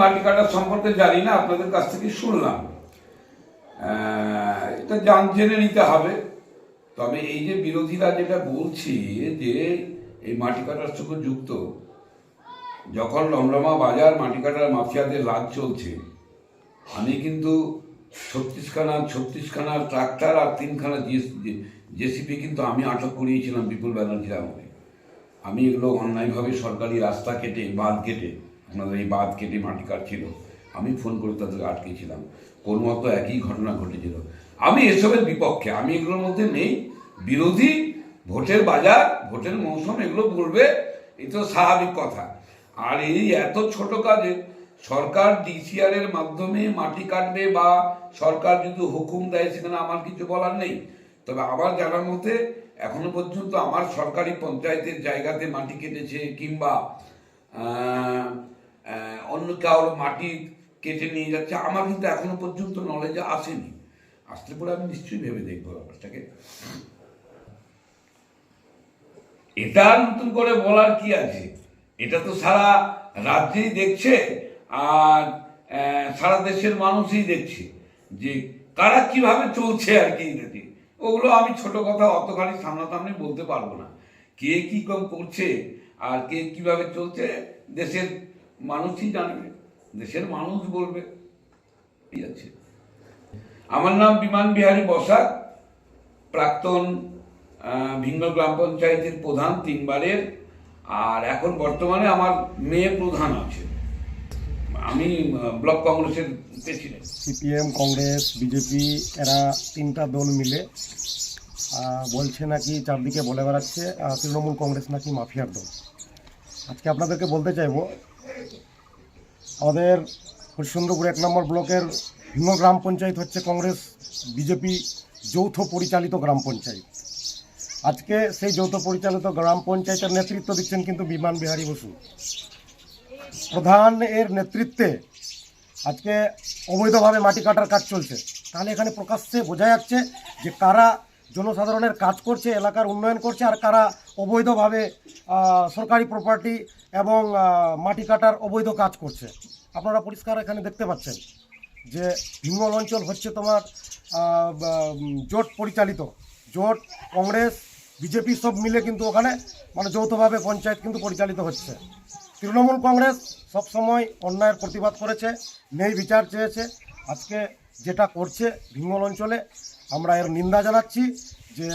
মাটি কাটার সম্পর্কে জানি না, আপনাদের কাছ থেকে শুনলাম। এটা জান জেনে নিতে হবে। তবে এই যে বিরোধীরা যেটা বলছি যে এই মাটি কাটার সঙ্গে যুক্ত, যখন রমরমা বাজার মাটি কাটার মাফিয়াদের রাজ চলছে, আমি কিন্তু ছত্রিশখানা ছত্রিশখানা ট্রাক্টর আর তিনখানা জেসিপি কিন্তু আমি আটক করিয়েছিলাম বিপুল ব্যানার্জির আমলে। আমি এগুলো অন্যায়ভাবে সরকারি রাস্তা কেটে, বাঁধ কেটে আপনাদের এই বাঁধ কেটে মাটি কাটছিল। আমি ফোন করে তাদেরকে আটকেছিলাম। কোন মতো একই ঘটনা ঘটেছিল। আমি এসবের বিপক্ষে, আমি এগুলোর মধ্যে নেই। বিরোধী, ভোটের বাজার, ভোটের মৌসুম, এগুলো বলবে এই তো স্বাভাবিক কথা। আর এই এত ছোট কাজে সরকার ডিসিআর এর মাধ্যমে মাটি কাটবে বা সরকার যদি হুকুম দেয়, সেখানে আমার কিছু বলার নেই। তবে আমার জানার মতে, এখনও পর্যন্ত আমার সরকারি পঞ্চায়েতের জায়গাতে মাটি কেটেছে কিংবা অন্য কারোর মাটি কেটে নিয়ে যাচ্ছে। আমার কিন্তু এখনও পর্যন্ত নলেজে আসেনি। আসলে পরে আমি নিশ্চয়ই ভেবে দেখব ব্যাপারটাকে। এটা নতুন করে বলার কি আছে? এটা তো সারা রাজ্যেই দেখছে আর সারা দেশের মানুষই দেখছে যে কারা কীভাবে চলছে আর কি ইংরেজি ওগুলো আমি ছোট কথা অতখানি সামনাসামনি বলতে পারব না। কে কি কম করছে আর কে কীভাবে চলছে, দেশের মানুষই জানবে? দেশের মানুষ বলবে। এই আছে। আমার নাম বিমান বিহারী বসাক। প্রাক্তন ভিন্ন গ্রাম পঞ্চায়েতের প্রধান তিনবারের। আর এখন বর্তমানে আমার মেয়ে প্রধান আছে। আমি ব্লক কংগ্রেসের সিপিএম, কংগ্রেস, বিজেপি, এরা তিনটা দল মিলে বলছে নাকি চারদিকে বলে বেড়াচ্ছে তৃণমূল কংগ্রেস নাকি মাফিয়ার দল। আজকে আপনাদেরকে বলতে চাইব আমাদের হরিশ্চন্দ্রপুর এক নম্বর ব্লকের ভিন্ন গ্রাম পঞ্চায়েত হচ্ছে কংগ্রেস, বিজেপি, যৌথ পরিচালিত গ্রাম পঞ্চায়েত। আজকে সেই যৌথ পরিচালিত গ্রাম পঞ্চায়েতের নেতৃত্ব দিচ্ছেন কিন্তু বিমান বিহারী বসু। প্রধান এর নেতৃত্বে আজকে অবৈধভাবে মাটি কাটার কাজ চলছে। তাহলে এখানে প্রকাশ্যে বোঝা যাচ্ছে যে কারা জনসাধারণের কাজ করছে, এলাকার উন্নয়ন করছে, আর কারা অবৈধভাবে সরকারি প্রপার্টি এবং মাটি কাটার অবৈধ কাজ করছে। আপনারা পরিষ্কার এখানে দেখতে পাচ্ছেন যে ভিঙ্গল অঞ্চল হচ্ছে তোমার জোট পরিচালিত। জোট, কংগ্রেস, বিজেপি সব মিলে কিন্তু ওখানে মানে যৌথভাবে পঞ্চায়েত কিন্তু পরিচালিত হচ্ছে। তৃণমূল কংগ্রেস সব সময় অন্যায়ের প্রতিবাদ করেছে, নেই বিচার চেয়েছে। আজকে যেটা করছে ভিঙ্গল অঞ্চলে আমরা এর নিন্দা জানাচ্ছি যে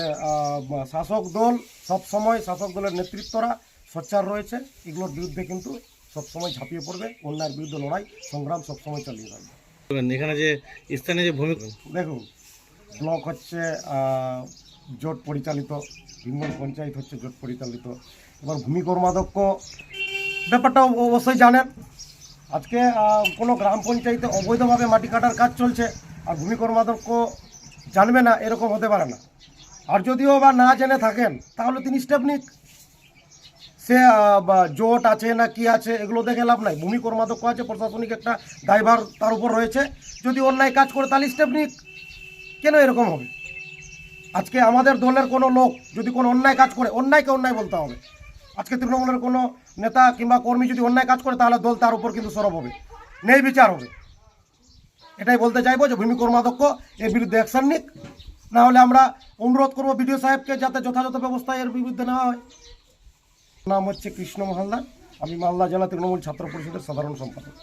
শাসক দল সব সময় শাসক দলের নেতৃত্বরা সোচ্চার রয়েছে। এগুলোর বিরুদ্ধে কিন্তু সব সময় ঝাঁপিয়ে পড়বে। অন্যায়ের বিরুদ্ধে লড়াই সংগ্রাম সবসময় চালিয়ে যাবে। এখানে যে স্থানীয় যে ভূমি দেখুন ব্লক হচ্ছে জোট পরিচালিত ভিঙ্গল পঞ্চায়েত হচ্ছে জোট পরিচালিত। এবার ভূমি কর্মাধ্যক্ষ ব্যাপারটা অবশ্যই জানেন। আজকে কোনো গ্রাম পঞ্চায়েতে অবৈধভাবে মাটি কাটার কাজ চলছে আর ভূমি কর্মাধ্যক্ষ জানবে না, এরকম হতে পারে না। আর যদিও বা না জেনে থাকেন, তাহলে তিনি স্টেপ নিক। সে জোট আছে না কি আছে, এগুলো দেখে লাভ নাই। ভূমি কর্মাধ্যক্ষ আছে, প্রশাসনিক একটা দায়ভার তার উপর রয়েছে। যদি অন্যায় কাজ করে, তাহলে স্টেপ নিক। কেন এরকম হবে? আজকে আমাদের দলের কোনো লোক যদি কোনো অন্যায় কাজ করে, অন্যায়কে অন্যায় বলতে হবে। আজকে তৃণমূলের কোনো নেতা কিংবা কর্মী যদি অন্যায় কাজ করে, তাহলে দল তার উপর কিন্তু সরব হবে। নেই বিচার হবে। এটাই বলতে চাইব যে ভূমি কর্মাধ্যক্ষ এর বিরুদ্ধে অ্যাকশান নিক। না হলে আমরা অনুরোধ করব বিডিও সাহেবকে যাতে যথাযথ ব্যবস্থা এর বিরুদ্ধে নেওয়া হয়। নাম হচ্ছে কৃষ্ণ মহালদার। আমি মালদা জেলা তৃণমূল ছাত্র পরিষদের সাধারণ সম্পাদক।